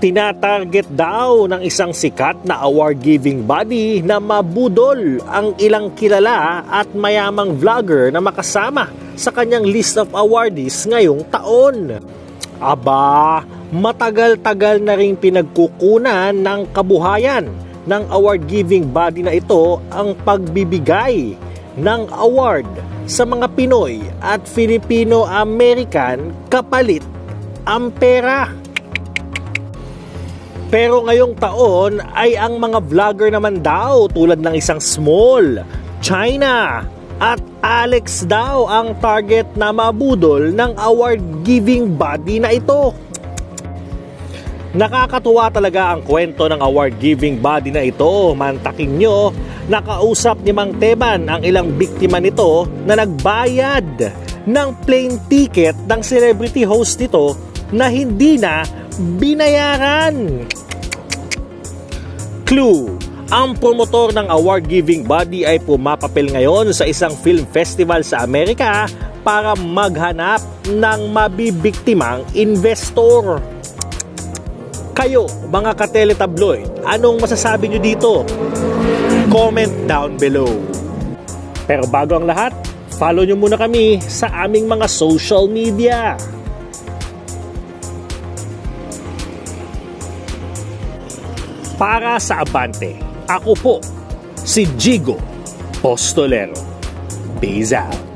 Tinatarget daw ng isang sikat na award-giving body na mabudol ang ilang kilala at mayamang vlogger na makasama sa kanyang list of awardees ngayong taon. Aba, matagal-tagal na ring pinagkukunan ng kabuhayan ng award-giving body na ito ang pagbibigay ng award sa mga Pinoy at Filipino-American kapalit ang pera. Pero ngayong taon ay ang mga vlogger naman daw tulad ng isang Small, China at Alex daw ang target na mabudol ng award-giving body na ito. Nakakatuwa talaga ang kwento ng award-giving body na ito. Mantaking nyo, nakausap ni Mang Teban ang ilang biktima nito na nagbayad ng plane ticket ng celebrity host nito na hindi na binayaran. Clue, ang promotor ng award-giving body ay pumapapil ngayon sa isang film festival sa Amerika para maghanap ng mabibiktimang investor. Kayo, mga kateletabloid, anong masasabi nyo dito? Comment down below. Pero bago ang lahat, follow nyo muna kami sa aming mga social media. Para sa Abante, ako po, si Jigo Postolero. Peace out.